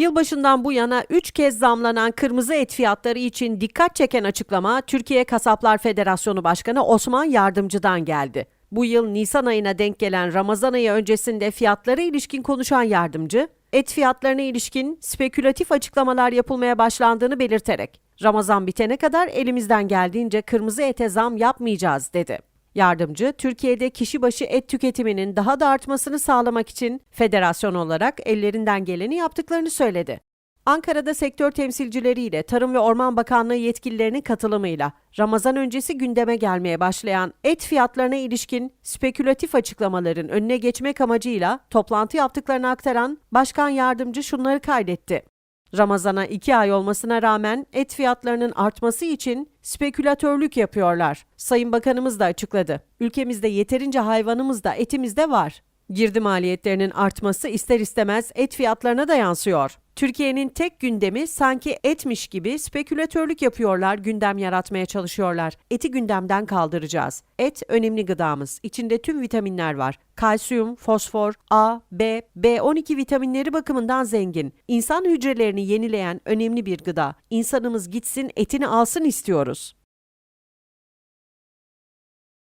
Yılbaşından bu yana 3 kez zamlanan kırmızı et fiyatları için dikkat çeken açıklama Türkiye Kasaplar Federasyonu Başkanı Osman Yardımcı'dan geldi. Bu yıl Nisan ayına denk gelen Ramazan ayı öncesinde fiyatlara ilişkin konuşan yardımcı, et fiyatlarına ilişkin spekülatif açıklamalar yapılmaya başlandığını belirterek, Ramazan bitene kadar elimizden geldiğince kırmızı ete zam yapmayacağız dedi. Yardımcı, Türkiye'de kişi başı et tüketiminin daha da artmasını sağlamak için federasyon olarak ellerinden geleni yaptıklarını söyledi. Ankara'da sektör temsilcileriyle Tarım ve Orman Bakanlığı yetkililerinin katılımıyla Ramazan öncesi gündeme gelmeye başlayan et fiyatlarına ilişkin spekülatif açıklamaların önüne geçmek amacıyla toplantı yaptıklarını aktaran Başkan Yardımcı şunları kaydetti. Ramazana iki ay olmasına rağmen et fiyatlarının artması için spekülatörlük yapıyorlar. Sayın Bakanımız da açıkladı. Ülkemizde yeterince hayvanımız da etimiz de var. Girdi maliyetlerinin artması ister istemez et fiyatlarına da yansıyor. Türkiye'nin tek gündemi sanki etmiş gibi spekülatörlük yapıyorlar, gündem yaratmaya çalışıyorlar. Eti gündemden kaldıracağız. Et önemli gıdamız. İçinde tüm vitaminler var. Kalsiyum, fosfor, A, B, B12 vitaminleri bakımından zengin. İnsan hücrelerini yenileyen önemli bir gıda. İnsanımız gitsin etini alsın istiyoruz.